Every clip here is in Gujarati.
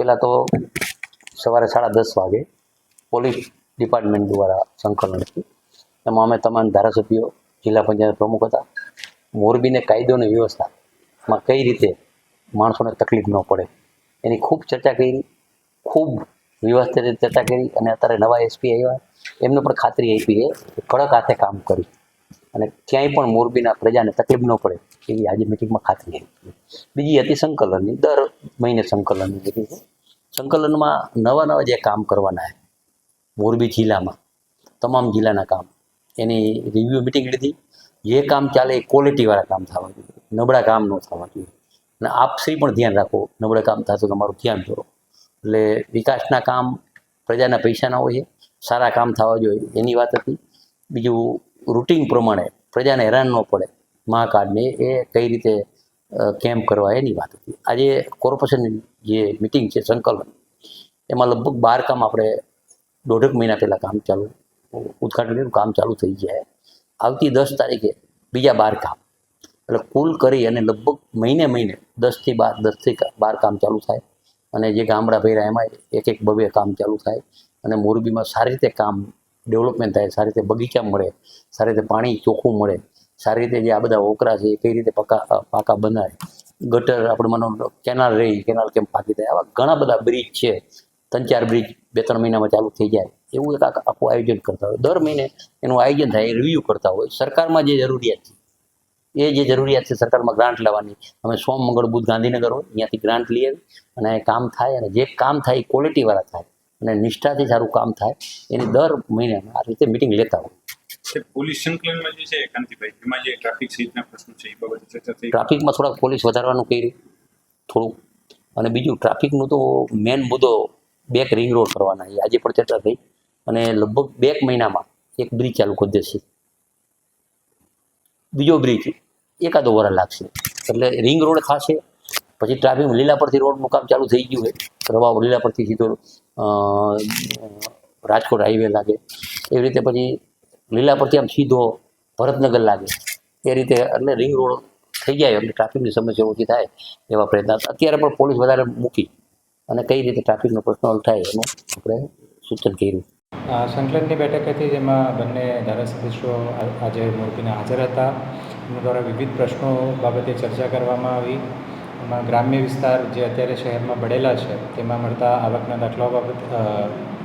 પહેલાં તો સવારે સાડા દસ વાગે પોલીસ ડિપાર્ટમેન્ટ દ્વારા સંકલન હતું. એમાં અમે તમામ ધારાસભ્યો, જિલ્લા પંચાયત પ્રમુખ હતા. મોરબીને કાયદો અને વ્યવસ્થામાં કઈ રીતે માણસોને તકલીફ ન પડે એની ખૂબ ચર્ચા કરી, ખૂબ વ્યવસ્થિત રીતે ચર્ચા કરી અને અત્યારે નવા એસપી આવ્યા. એમને પણ ખાતરી આપી કે કડક હાથે કામ કરી અને ક્યાંય પણ મોરબીના પ્રજાને તકલીફ ન પડે. એવી આજે મિટિંગમાં ખાતરી આપી બીજી હતી સંકલનની, દર મહિને સંકલનની મિટિંગ સંકલનમાં નવા નવા જે કામ કરવાના છે, મોરબી જિલ્લામાં, તમામ જિલ્લાના કામ, એની રિવ્યુ મિટિંગ લીધી. જે કામ ચાલે એ ક્વોલિટીવાળા કામ થવા જોઈએ. નબળા કામ ન થવા જોઈએ. અને આપશ્રી પણ ધ્યાન રાખો, નબળા કામ થશે તો તમારું ધ્યાન દોરો એટલે વિકાસના કામ પ્રજાના પૈસાના હોય છે, સારા કામ થવા જોઈએ, એની વાત હતી. બીજું રૂટિન પ્રમાણે પ્રજાને હેરાન ન પડે. મા કાર્ડને એ કઈ રીતે કેમ્પ કરવા એની વાત હતી. આજે કોર્પોરેશનની જે મિટિંગ છે, સંકલન, એમાં લગભગ બાર કામ આપણે દોઢેક મહિના પહેલાં કામ ચાલુ ઉદઘાટનનું કામ ચાલુ થઈ જાય. આવતી દસ તારીખે બીજા બાર કામ. એટલે કુલ કરી અને લગભગ મહિને મહિને દસથી બાર દસથી બાર કામ ચાલુ થાય. અને જે ગામડા ભર્યા એમાં એક એક બબે કામ ચાલુ થાય. અને મોરબીમાં સારી રીતે કામ ડેવલપમેન્ટ થાય, સારી રીતે બગીચા મળે, સારી રીતે પાણી ચોખ્ખું મળે. સારી રીતે જે આ બધા ઓકરા છે એ કઈ રીતે પકા પાકા બનાય ગટર આપણે મનો કેનાલ રહી, કેનાલ કેમ પાકી થાય આવા ઘણા બધા બ્રિજ છે. ત્રણ ચાર બ્રિજ બે ત્રણ મહિનામાં ચાલુ થઈ જાય. એવું એક આખા- આયોજન કરતા હોય. દર મહિને એનું આયોજન થાય, એ રિવ્યૂ કરતા હોય. સરકારમાં જે જરૂરિયાત છે, એ જે જરૂરિયાત છે સરકારમાં ગ્રાન્ટ લેવાની અમે સોમ, મંગળ, બુધ ગાંધીનગર હોય અહીંયાથી ગ્રાન્ટ લઈ આવી અને કામ થાય અને જે કામ થાય એ ક્વોલિટીવાળા થાય. અને નિષ્ઠાથી સારું કામ થાય. એની દર મહિને આ રીતે મિટિંગ લેતા હોય. પોલીસ સંકલનમાં જે છે કાંતિભાઈ એમાં જે ટ્રાફિક સહિતના પ્રશ્નો છે, એ બાબતે ચર્ચા થઈ. ટ્રાફિકમાં થોડાક પોલીસ વધારવાનું કર્યું થોડુંક. અને બીજું ટ્રાફિકનું તો મેઈન મુદ્દો બેક રિંગ રોડ કરવાના, એ આજે પણ ચર્ચા થઈ. અને લગભગ બે મહિનામાં એક બ્રિજ ચાલુ કરી દેશે. બીજો બ્રિજ એકાદો વર લાગશે. એટલે રિંગ રોડ ખાશે, પછી ટ્રાફિક લીલા પરથી રોડનું કામ ચાલુ થઈ ગયું છે. રવા લીલા પરથી સીધો રાજકોટ હાઈવે લાગે. એવી રીતે પછી લીલા પરથી આમ સીધો ભરતનગર લાગે. એ રીતે એટલે રિંગ રોડ થઈ જાય એટલે ટ્રાફિકની સમસ્યા ઓછી થાય એવા પ્રયત્ન. અત્યારે પણ પોલીસ વધારે મૂકી અને કઈ રીતે ટ્રાફિકનો પ્રશ્ન હલ થાય એનું આપણે સૂચન કર્યું. સંકલનની બેઠક હતી જેમાં બંને ધારાસભ્યો આજે મોરબીના હાજર હતા. એમના દ્વારા વિવિધ પ્રશ્નો બાબતે ચર્ચા કરવામાં આવી. એમાં ગ્રામ્ય વિસ્તાર જે અત્યારે શહેરમાં બળેલા છે, તેમાં મળતા આવકના દાખલાઓ બાબતે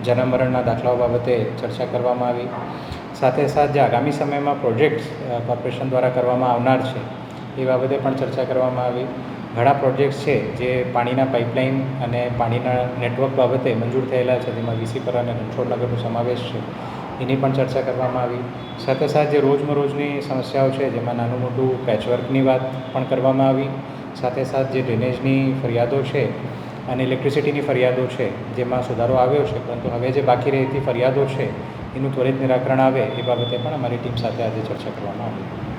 જન્મ મરણના દાખલાઓ બાબતે ચર્ચા કરવામાં આવી. સાથે સાથ જે આગામી સમયમાં પ્રોજેક્ટ્સ કોર્પોરેશન દ્વારા કરવામાં આવનાર છે. એ બાબતે પણ ચર્ચા કરવામાં આવી. ઘણા પ્રોજેક્ટ્સ છે જે પાણીના પાઇપલાઇન અને પાણીના નેટવર્ક બાબતે મંજૂર થયેલા છે. જેમાં વીસીપર અને રણછોડનગરનો સમાવેશ છે. એની પણ ચર્ચા કરવામાં આવી. સાથે સાથે જે રોજમરોજની સમસ્યાઓ છે, જેમાં નાનું મોટું પેચવર્કની વાત પણ કરવામાં આવી. સાથે સાથે જે ડ્રેનેજની ફરિયાદો છે અને ઇલેક્ટ્રિસિટીની ફરિયાદો છે, જેમાં સુધારો આવ્યો છે, પરંતુ હવે જે બાકી રહેતી ફરિયાદો છે, એનું ત્વરિત નિરાકરણ આવે એ બાબતે પણ અમારી ટીમ સાથે આજે ચર્ચા કરવામાં આવી.